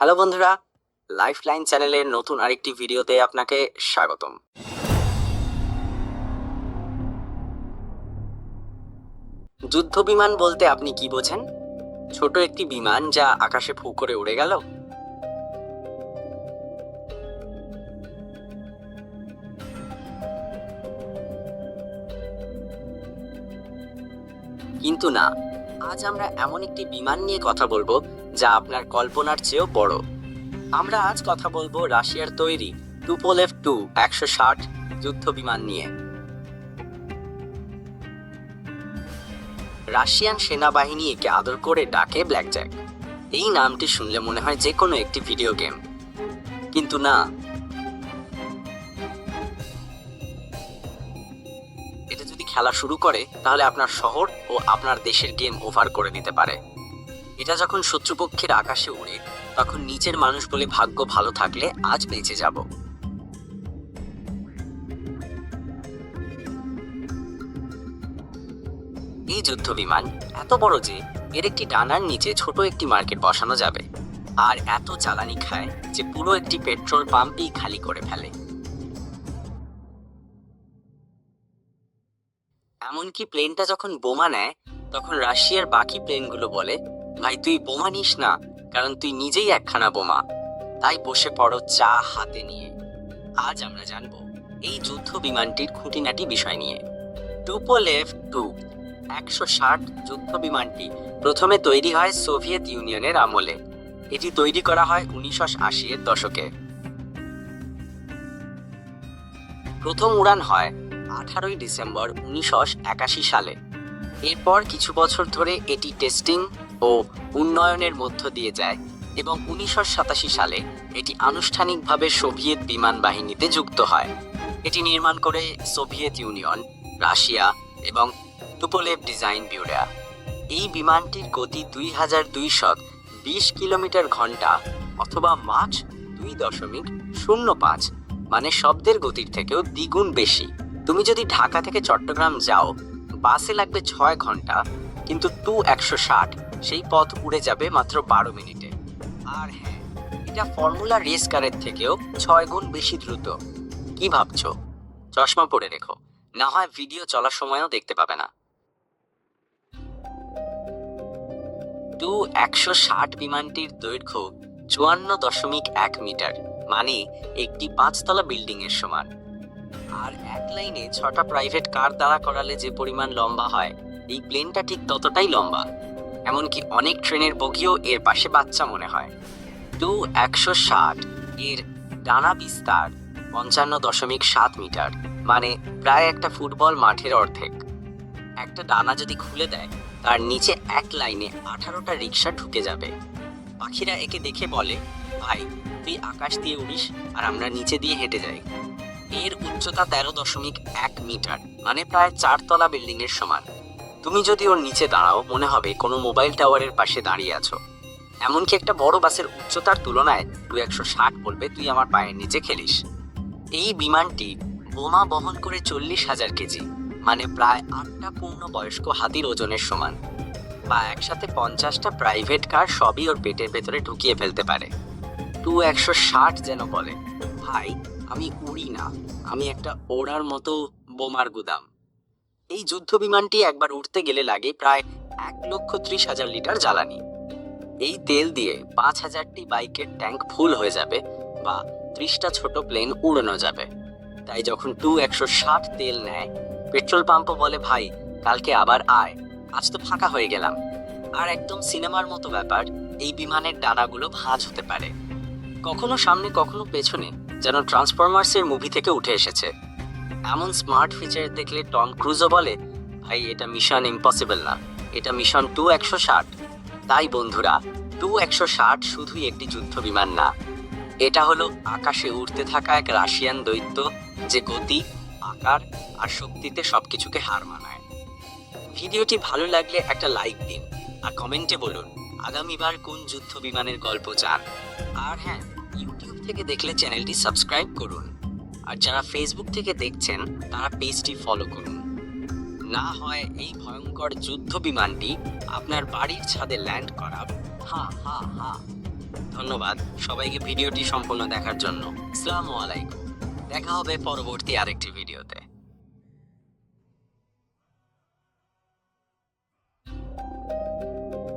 Hello বন্ধুরা life line চ্যানেলের নতুন আরেকটি ভিডিওতে আপনাকে স্বাগতম। যুদ্ধ বিমান বলতে আপনি কি বোঝেন? ছোট একটি বিমান যা আকাশে ফু করে উড়ে গেল? কিন্তু না, আজ আমরা এমন একটি বিমান নিয়ে কথা বলব যা আপনার কল্পনার চেয়েও বড়। আমরা আজ কথা বলব রাশিয়ার তৈরি টুপোলেভ টু একশো ষাট যুদ্ধ বিমান নিয়ে। রাশিয়ান সেনাবাহিনী একে আদর করে ডাকে ব্ল্যাকজ্যাক। এই নামটি শুনলে মনে হয় যে কোনো একটি ভিডিও গেম। কিন্তু না। এটা যদি খেলা শুরু করে, তাহলে আপনার শহর ও আপনার দেশের গেম ওভার করে দিতে পারে। এটা যখন শত্রুপক্ষের আকাশে উড়ে, তখন নিচের মানুষ বলে ভাগ্য ভালো থাকলে আজ বেঁচে যাব। এই যুদ্ধ বিমান এত বড় যে, এর একটি ডানার নিচে ছোট একটি মার্কেট বসানো যাবে, আর এত জ্বালানি খায় যে পুরো একটি পেট্রোল পাম্পই খালি করে ফেলে। এমনকি প্লেনটা যখন বোমা নেয়, তখন রাশিয়ার বাকি প্লেনগুলো বলে ভাই, তুই বোমা নিস না, কারণ তুই নিজেই একখানা বোমা। তাই বসে পড়ো চা হাতে নিয়ে। আজ আমরা জানব এই যুদ্ধ বিমানটির খুঁটিনাটি বিষয় নিয়ে। টুপোলেভ টু, একশো ষাট যুদ্ধ বিমানটি প্রথমে তৈরি হয় সোভিয়েত ইউনিয়নের আমলে। এটি তৈরি করা হয় উনিশশো আশি এর দশকে। প্রথম উড়ান হয় আঠারোই ডিসেম্বর উনিশশো একাশি সালে। এরপর কিছু বছর ধরে এটি টেস্টিং ও উন্নয়নের মধ্য দিয়ে যায় এবং উনিশশো সাতাশি সালে এটি আনুষ্ঠানিকভাবে সোভিয়েত বিমান বাহিনীতে যুক্ত হয়। এটি নির্মাণ করে সোভিয়েত ইউনিয়ন, রাশিয়া এবং টুপোলেভ ডিজাইন বিউরা। এই বিমানটির গতি দুই হাজার দুইশত বিশ কিলোমিটার ঘণ্টা অথবা মাছ দুই দশমিক শূন্য পাঁচ মানে শব্দের গতির থেকেও দ্বিগুণ বেশি। তুমি যদি ঢাকা থেকে চট্টগ্রাম যাও, বাসে লাগবে ছয় ঘণ্টা, কিন্তু টু একশো ষাট সেই পথ উড়ে যাবে মাত্র বারো মিনিটে। আর হ্যাঁ এটা ফর্মুলা রেস কারের থেকেও ছয় গুণ বেশি দ্রুত। কি ভাবছ? চশমা পরে রেখো। না হয় ভিডিও চলার সময়ও দেখতে পাবে না। টু একশো ষাট বিমানটির দৈর্ঘ্য চুয়ান্ন দশমিক এক মিটার মানে একটি পাঁচতলা বিল্ডিং এর সমান। আর এক লাইনে ছটা প্রাইভেট কার দাঁড়া করালে যে পরিমাণ লম্বা হয়, এই প্লেনটা ঠিক ততটাই লম্বা। এমনকি অনেক ট্রেনের বগিও এর পাশে বাচ্চা মনে হয়। টু একশো ষাট এর ডানা বিস্তার পঞ্চান্ন দশমিক সাত মিটার মানে প্রায় একটা ফুটবল মাঠের অর্ধেক। একটা ডানা যদি খুলে দেয়, তার নিচে এক লাইনে আঠারোটা রিক্সা ঢুকে যাবে। পাখিরা একে দেখে বলে, ভাই, তুই আকাশ দিয়ে উড়িস আর আমরা নিচে দিয়ে হেঁটে যাই। এর উচ্চতা তেরো দশমিক এক মিটার মানে প্রায় চারতলা বিল্ডিং এর সমান। তুমি যদি ওর নিচে দাঁড়াও, মনে হবে কোনো মোবাইল টাওয়ারের পাশে দাঁড়িয়ে আছো। এমনকি একটা বড় বাসের উচ্চতার তুলনায় তুই একশো ষাট বলবে তুই আমার পায়ের নিচে খেলিস। এই বিমানটি বোমা বহন করে চল্লিশ হাজার কেজি মানে প্রায় আটটা পূর্ণ বয়স্ক হাতির ওজনের সমান। বা একসাথে পঞ্চাশটা প্রাইভেট কার সবই ওর পেটের ভেতরে ঢুকিয়ে ফেলতে পারে। টু একশো ষাট যেন বলে। ভাই, আমি উড়ি না। আমি একটা ওড়ার মতো বোমার গুদাম। এই যুদ্ধ বিমানটি একবার উঠতে গেলে লাগে প্রায় এক লক্ষ ত্রিশ হাজার লিটার জ্বালানি। এই তেল দিয়ে পাঁচ হাজারটি বাইকের ট্যাঙ্ক ফুল হয়ে যাবে বা ত্রিশটা ছোট প্লেন উড়ানো যাবে। তাই যখন টু একশো ষাট তেল নেয়, পেট্রোল পাম্পও বলে, ভাই, কালকে আবার আয়। আজ তো ফাঁকা হয়ে গেলাম। আর একদম সিনেমার মতো ব্যাপার, এই বিমানের ডানাগুলো ভাঁজ হতে পারে। কখনো সামনে, কখনো পেছনে যেন ট্রান্সফরমার্সের মুভি থেকে উঠে এসেছে। এমন স্মার্ট ফিচার দেখলে টম ক্রুজও বলে, ভাই, এটা মিশন ইম্পসিবল না। এটা মিশন টু একশো ষাট। তাই বন্ধুরা, টু একশো ষাট শুধুই একটি যুদ্ধ বিমান না। এটা হলো আকাশে উড়তে থাকা এক রাশিয়ান দৈত্য যে গতি, আকার আর শক্তিতে সবকিছুকে হার মানায়। ভিডিওটি ভালো লাগলে একটা লাইক দিন আর কমেন্টে বলুন, আগামীবার কোন যুদ্ধ বিমানের গল্প চান আর হ্যাঁ ইউটিউব থেকে দেখলে চ্যানেলটি সাবস্ক্রাইব করুন। আর যারা ফেসবুক থেকে দেখছেন, তারা পেজটি ফলো করুন। না হয় এই ভয়ঙ্কর যুদ্ধ বিমানটি আপনার বাড়ির ছাদে ল্যান্ড করা। হা হা হা। ধন্যবাদ সবাইকে ভিডিওটি সম্পূর্ণ দেখার জন্য। আসসালামু আলাইকুম। দেখা হবে পরবর্তী আরেকটি ভিডিওতে।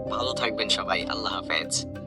ভালো থাকবেন সবাই। আল্লাহ হাফেজ।